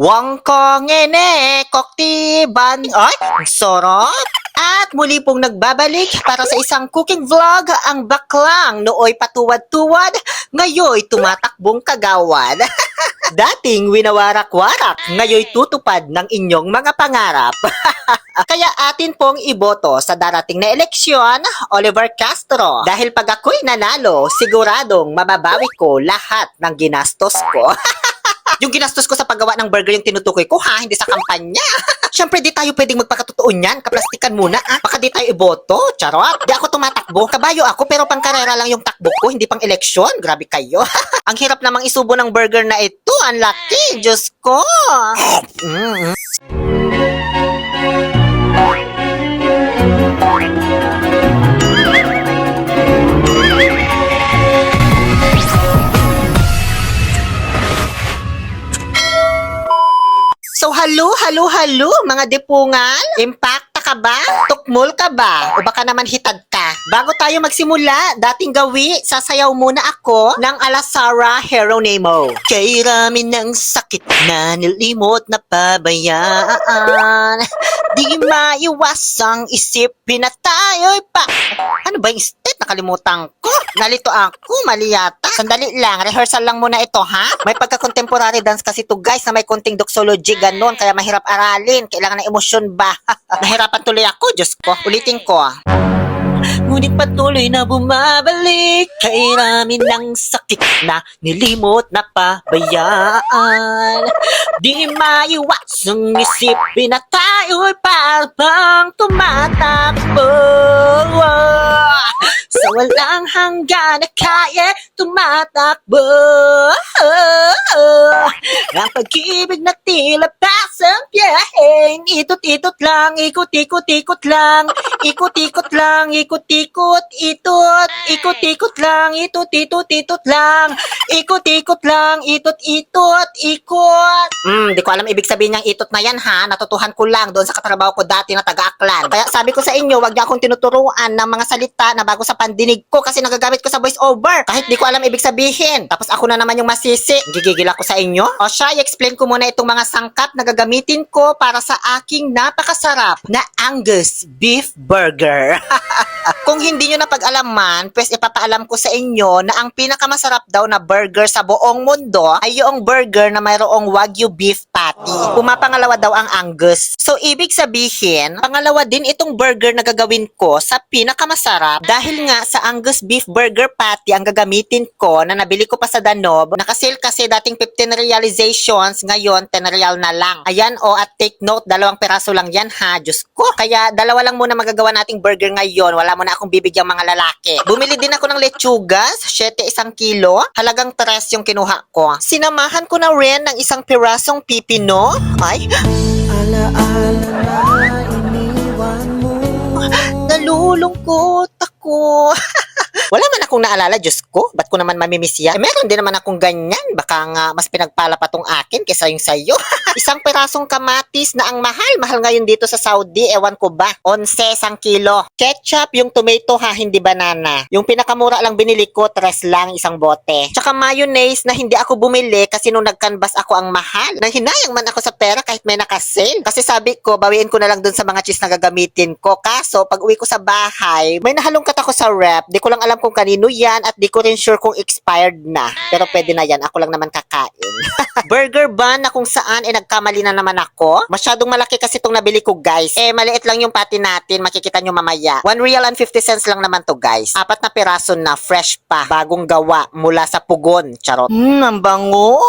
Wangka ngene, koktiban. Ay, ang sarap. At muli pong nagbabalik para sa isang cooking vlog ang baklang nooy patuwad-tuwad, ngayoy tumatakbong kagawad. Dating winawarak-warak, ngayoy tutupad ng inyong mga pangarap. Kaya atin pong iboto sa darating na eleksyon, Oliver Castro. Dahil pag ako'y nanalo, siguradong mababawi ko lahat ng ginastos ko. yung ginastos ko sa paggawa ng burger yung tinutukoy ko ha, hindi sa kampanya. Siyempre, di tayo pwedeng magpakatotoo niyan. Kaplastikan muna, ah. Baka di tayo iboto. Charot. Di ako tumatakbo. Kabayo ako, pero pang karera lang yung takbo ko, hindi pang eleksyon. Grabe kayo. Ang hirap namang isubo ng burger na ito. Ang laki. Diyos ko. Mm. Halo, halo, halo, mga depungan. Impacta ka ba? Tukmol ka ba? O baka naman hitad? Bago tayo magsimula, dating gawi, sasayaw muna ako ng Alasara Hero Nemo. Kay rami ng sakit na nilimot na pabayaan. Di maiwasang isipin na tayo'y pa... Ano ba yung step? Nakalimutan ko. Nalito ako, mali yata. Sandali lang, rehearsal lang muna ito, ha? May pagka-contemporary dance kasi to guys na may konting doxology, ganon. Kaya mahirap aralin. Kailangan ng emosyon ba? Nahirapan tuloy ako, Diyos ko. Ulitin ko. ah. Ngunit patuloy na bumabalik. Kay ramin ng sakit na nilimot na pabayaan. Di maiwasang isipin na tayo'y parang tumatakbo Sa walang hanggan na kaya tumatakbo. Ang pag-ibig na tila pasang biyaheng Ikot-ikot lang, ikot-ikot-ikot lang. Ikot-ikot lang, ikot-ikot, itot. Ikot-ikot lang, itot-itot-itot lang. Ikot-ikot lang, itot-itot, ikot. Hmm, di ko alam ibig sabihin niyang itot na yan ha? Natutuhan ko lang doon sa katrabaho ko dati na taga-aklan. Kaya sabi ko sa inyo, wag niyo akong tinuturuan ng mga salita na bago sa pandinig ko Kasi nagagamit ko sa voice over Kahit di ko alam ibig sabihin. Tapos ako na naman yung masisi. Gigigil ako sa inyo. O siya, i-explain ko muna itong mga sangkap na gagamitin ko para sa aking napakasarap na Angus Beef Burger. Kung hindi nyo na pag-alaman, pues ipapaalam ko sa inyo na ang pinakamasarap daw na burger sa buong mundo ay yung burger na mayroong Wagyu beef patty. Pumapangalawa daw ang Angus. So, ibig sabihin, pangalawa din itong burger na gagawin ko sa pinakamasarap dahil nga sa Angus beef burger patty ang gagamitin ko na nabili ko pa sa Danob. Nakasale kasi dating 15 realizations, ngayon 10 real na lang. Ayan o, at take note, dalawang peraso lang yan ha, Diyos ko. Kaya dalawa lang muna magagawa nating burger ngayon. Wala mo na akong bibigyang mga lalaki. Bumili din ako ng lechugas, 7 isang kilo. Halagang 3 yung kinuha ko. Sinamahan ko na rin ng isang pirasong pipino. Ay, Alaala na iniwan mo nalulungkot ako. Wala man akong naalala, Diyos ko. Ba't ko naman mamimiss yan? Eh, meron din naman akong ganyan. Baka nga mas pinagpala pa tong akin kesa yung sayo. Isang perasong kamatis na ang mahal. Mahal ngayon dito sa Saudi. Ewan ko ba. 11 isang kilo. Ketchup, yung tomato ha, hindi banana. Yung pinakamura lang binili ko, tres lang isang bote. Tsaka mayonnaise na hindi ako bumili kasi nung nag-canvas ako ang mahal. Nang hinayang man ako sa pera kahit may nakasale. Kasi sabi ko, bawiin ko na lang dun sa mga cheese na gagamitin ko. Kaso, pag uwi ko sa bahay, may nahalongkat ako sa rep. Di ko lang alam kung kanino yan at di ko rin sure kung expired na. Pero pwede na yan. Ako lang naman kakain. Burger bun na kung saan eh nagkamali na naman ako. Masyadong malaki kasi itong nabili ko guys. Eh maliit lang yung patty natin. Makikita nyo mamaya. 1 real and 50 cents lang naman to guys. Apat na piraso na fresh pa. Bagong gawa mula sa pugon. Charot. Hmm, ang bango.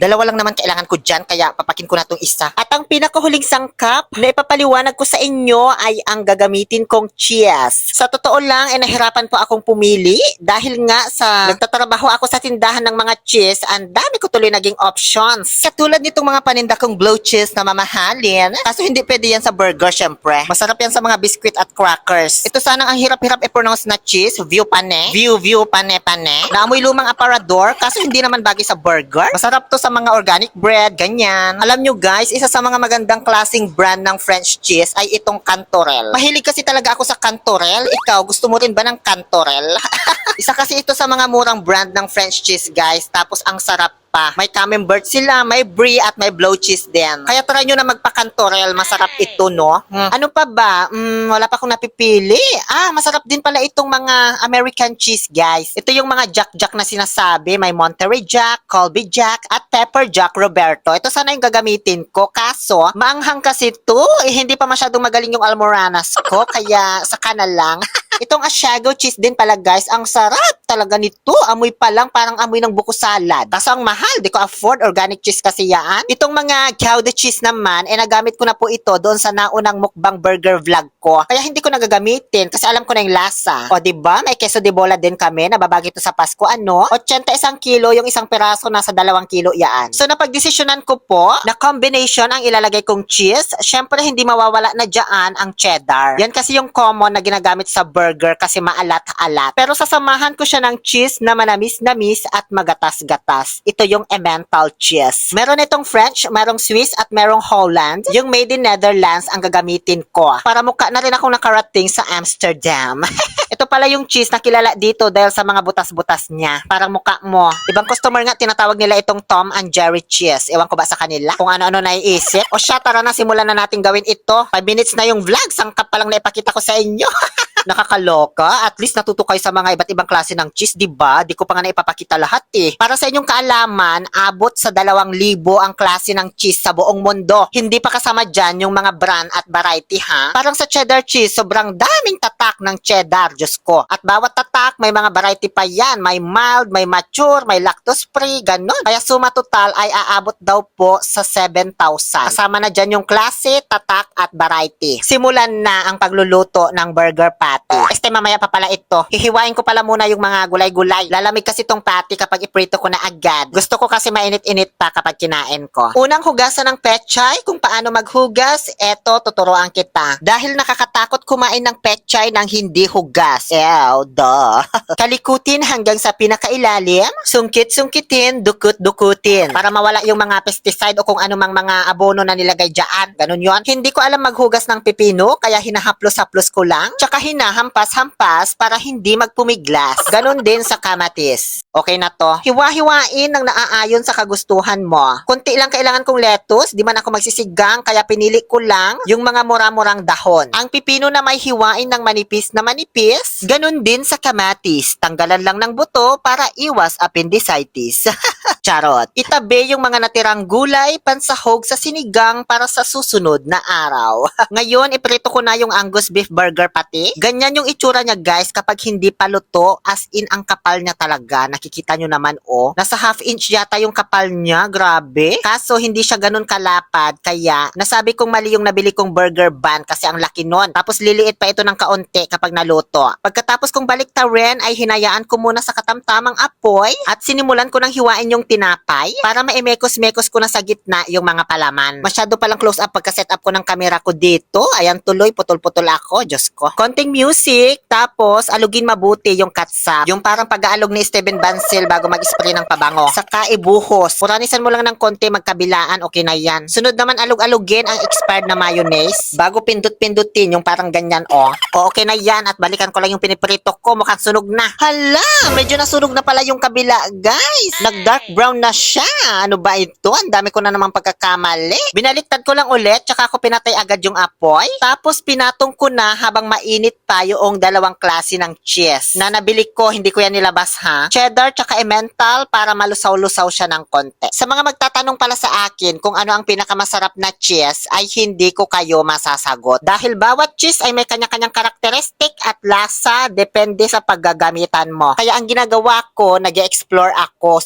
Dalawa lang naman kailangan ko dyan kaya papakin ko na tong isa. At ang pinakahuling sangkap na ipapaliwanag ko sa inyo ay ang gagamitin kong cheese. Sa totoo lang, eh nahirapan po akong pumili dahil nga sa nagtatrabaho ako sa tindahan ng mga cheese, ang dami ko tuloy naging options. Katulad nitong mga paninda kong blow cheese na mamahalin. Kaso hindi pwede yan sa burger, syempre. Masarap yan sa mga biscuit at crackers. Ito sana ang hirap-hirap i-pronounce na cheese, view pane. View, view, pane, pane. Naamoy lumang aparador, kaso hindi naman bagay sa burger. Masarap to sa mga organic bread, ganyan. Alam nyo guys, isa sa mga magandang klasing brand ng French cheese ay itong Cantorel. Mahilig kasi talaga ako sa Cantorel. Ikaw, gusto mo rin ba ng Cantorel? Cantorel. Isa kasi ito sa mga murang brand ng French cheese, guys. Tapos ang sarap pa. May camembert sila, may brie at may blow cheese din. Kaya try nyo na magpa-cantorel. Masarap ito, no? Hmm. Ano pa ba? Hmm, wala pa akong napipili. Ah, masarap din pala itong mga American cheese, guys. Ito yung mga Jack-Jack na sinasabi. May Monterey Jack, Colby Jack, at Pepper Jack Roberto. Ito sana yung gagamitin ko. Kaso, maanghang kasi to. Eh, hindi pa masyadong magaling yung almoranas ko. Kaya, saka na lang. Itong Asiago cheese din pala guys, ang sarap talaga nito. Amoy pa lang parang amoy ng buko salad. Kaso ang mahal, di ko afford organic cheese kasi yan. Itong mga Gouda cheese naman, eh nagamit ko na po ito doon sa naunang mukbang burger vlog ko. Kaya hindi ko nagagamitin kasi alam ko na yung lasa. O ba? May queso de bola din kami, nababagi ito sa Pasko. Ano? 81 kilo yung isang piraso, nasa 2 kilo yaan. So napagdesisyonan ko po na combination ang ilalagay kong cheese. Syempre hindi mawawala na dyan ang cheddar. Yan kasi yung common na ginagamit sa burger kasi maalat-alat. Pero sasamahan ko siya ng cheese na manamis-namis at magatas-gatas. Ito yung Emmental cheese. Meron itong French, merong Swiss at merong Holland. Yung made in Netherlands ang gagamitin ko. Para mukha na rin akong nakarating sa Amsterdam. Ito pala yung cheese na kilala dito dahil sa mga butas-butas niya. Parang mukha mo. Ibang customer nga tinatawag nila itong Tom and Jerry cheese. Ewan ko ba sa kanila? Kung ano-ano naiisip. O siya, tara na simulan na natin gawin ito. 5 minutes na yung vlog. Sangkap pa lang na ipakita ko sa inyo. Nakakaloka. At least natuto kayo sa mga iba't ibang klase ng cheese, di ba? Di ko pa nga naipapakita lahat eh. Para sa inyong kaalaman, abot sa dalawang libo ang klase ng cheese sa buong mundo. Hindi pa kasama dyan yung mga brand at variety ha. Parang sa cheddar cheese, sobrang daming tatak ng cheddar, Diyos ko. At bawat tatak, may mga variety pa yan. May mild, may mature, may lactose free, ganun. Kaya suma total ay aabot daw po sa 7,000. Kasama na dyan yung klase, tatak at variety. Simulan na ang pagluluto ng burger patty. Este mamaya pa pala ito. Hihiwain ko pala muna yung mga gulay-gulay. Lalamig kasi tong patty kapag iprito ko na agad. Gusto ko kasi mainit-init pa kapag kinain ko. Unang hugasan ng pechay, kung paano maghugas, eto tuturuan kita. Dahil nakakatakot kumain ng pechay ng hindi hugas. Ew, duh. Kalikutin hanggang sa pinakailalim, sungkit-sungkitin, dukut-dukutin. Para mawala yung mga pesticide o kung anumang mga abono na nilagay dyan. Ganun yon. Hindi ko alam maghugas ng pipino, kaya hinahaplos-haplos ko lang. Tsaka hinahampas-hampas para hindi magpumiglas. Ganun din sa kamatis. Okay na to. Hiwa-hiwain ng naaayon sa kagustuhan mo. Kunti lang kailangan kong lettuce, di man ako magsisigang, kaya pinili ko lang yung mga mura-murang dahon. Ang pipino na may hiwain ng manipis na manipis, ganun din sa kamatis. Tanggalan lang ng buto para iwas appendicitis. Charot. Itabi yung mga natirang gulay, pansahog sa sinigang para sa susunod na araw. Ngayon, iprito ko na yung Angus beef burger pati. Ganyan yung itsura niya guys kapag hindi pa luto, as in ang kapal niya talaga. Nakikita nyo naman oh. Nasa half inch yata yung kapal niya, grabe. Kaso hindi siya ganun kalapad, kaya nasabi kong mali yung nabili kong burger bun kasi ang laki nun. Tapos liliit pa ito ng kaunti kapag naluto. Pagkatapos kong baliktarin ay hinayaan ko muna sa katamtamang apoy at sinimulan ko ng hiwain yung tinapay para maimekos-mekos ko na sa gitna yung mga palaman. Masyado palang close up pagka-set up ko ng kamera ko dito. Ayan tuloy, putol-putol ako, Diyos ko. Konting music, tapos alugin mabuti yung katsap. Yung parang pag-aalog ni Steven Bansil bago mag-spray ng pabango. Saka ibuhos. Puranisan mo lang ng konti magkabilaan, okay na yan. Sunod naman alug-alugin ang expired na mayonnaise. Bago pindut-pindutin yung parang ganyan, oh. O, okay na yan at balikan ko lang yung piniprito ko. Mukhang sunog na. Hala, medyo nasunog na pala yung kabila, guys. Nag-dark brown na siya. Ano ba ito? Ang dami ko na namang pagkakamali. Binaliktad ko lang ulit, tsaka ako pinatay agad yung apoy. Tapos pinatong ko na habang mainit pa yung dalawang klase ng cheese. Na nabili ko, hindi ko yan nilabas ha. Cheddar tsaka emmental para malusaw-lusaw siya ng konti. Sa mga magtatanong pala sa akin kung ano ang pinakamasarap na cheese, ay hindi ko kayo masasagot. Dahil bawat cheese ay may kanya-kanyang karakteristik at lasa depende sa paggagamitan mo. Kaya ang ginagawa ko, nag explore ako,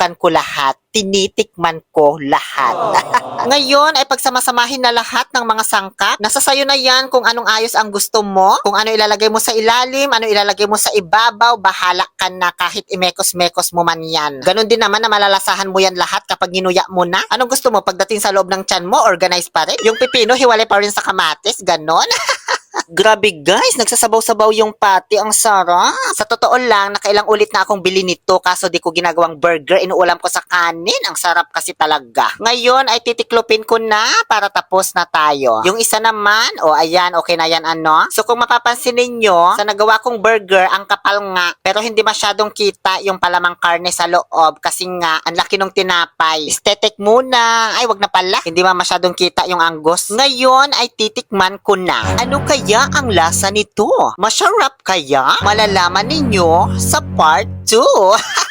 sinusubukan ko lahat tinitikman ko lahat. Ngayon ay pagsamasamahin na lahat ng mga sangkap. Nasa sayo na yan kung anong ayos ang gusto mo, kung ano ilalagay mo sa ilalim, ano ilalagay mo sa ibabaw, bahala ka na kahit imekos-mekos mo man yan. Ganon din naman na malalasahan mo yan lahat kapag ginuya mo na. Anong gusto mo pagdating sa loob ng tiyan mo, organize pa rin? Yung pipino, hiwalay pa rin sa kamatis, ganon? grabe guys, nagsasabaw-sabaw yung patty. Ang sarap. Sa totoo lang, nakailang ulit na akong bili nito kaso di ko ginagawang burger. Inuulam ko sa kanin. Ang sarap kasi talaga. Ngayon ay titiklopin ko na para tapos na tayo. Yung isa naman, o oh, ayan, okay na yan ano. So kung mapapansin ninyo, sa nagawa kong burger, ang kapal nga, pero hindi masyadong kita yung palamang karne sa loob kasi nga, ang laki nung tinapay. Aesthetic muna. Ay, wag na pala. Hindi ma masyadong kita yung anggos. Ngayon ay titikman ko na. Ano kaya ang lasa nito? Masarap kaya? Malalaman ninyo sa part 2.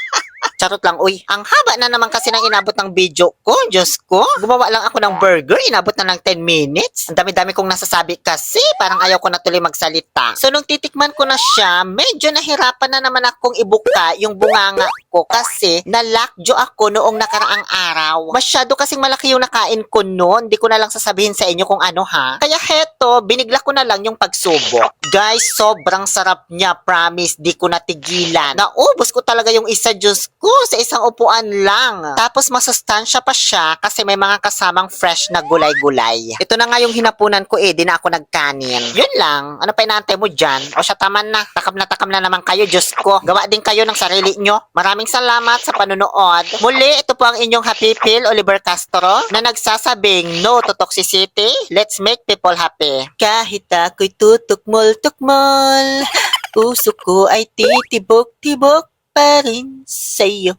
Charot lang, uy. Ang haba na naman kasi nang inabot ng video ko. Diyos ko. Gumawa lang ako ng burger. Inabot na ng 10 minutes. Ang dami-dami kong nasasabi kasi parang ayaw ko na tuloy magsalita. So, nung titikman ko na siya, medyo nahirapan na naman akong ibuka yung bunganga ko kasi nalakjo ako noong nakaraang araw. Masyado kasing malaki yung nakain ko noon. Hindi ko na lang sasabihin sa inyo kung ano ha. Kaya heto, binigla ko na lang yung pagsubok. Guys, sobrang sarap niya. Promise, di ko natigilan. Naubos ko talaga yung isa, Diyos ko, sa isang upuan lang. Tapos masustansya pa siya kasi may mga kasamang fresh na gulay-gulay. Ito na nga yung hinapunan ko eh, di na ako nagkanin. Yun lang, ano pa inaantay mo dyan? O siya taman na, takam na takam na naman kayo, Diyos ko. Gawa din kayo ng sarili nyo. Maraming salamat sa panunood. Muli, ito po ang inyong Happy Pill, Oliver Castro, na nagsasabing no to toxicity, let's make people happy. Kahit ako'y tutukmol-tukmol, puso ko ay titibok-tibok pa rin sa'yo.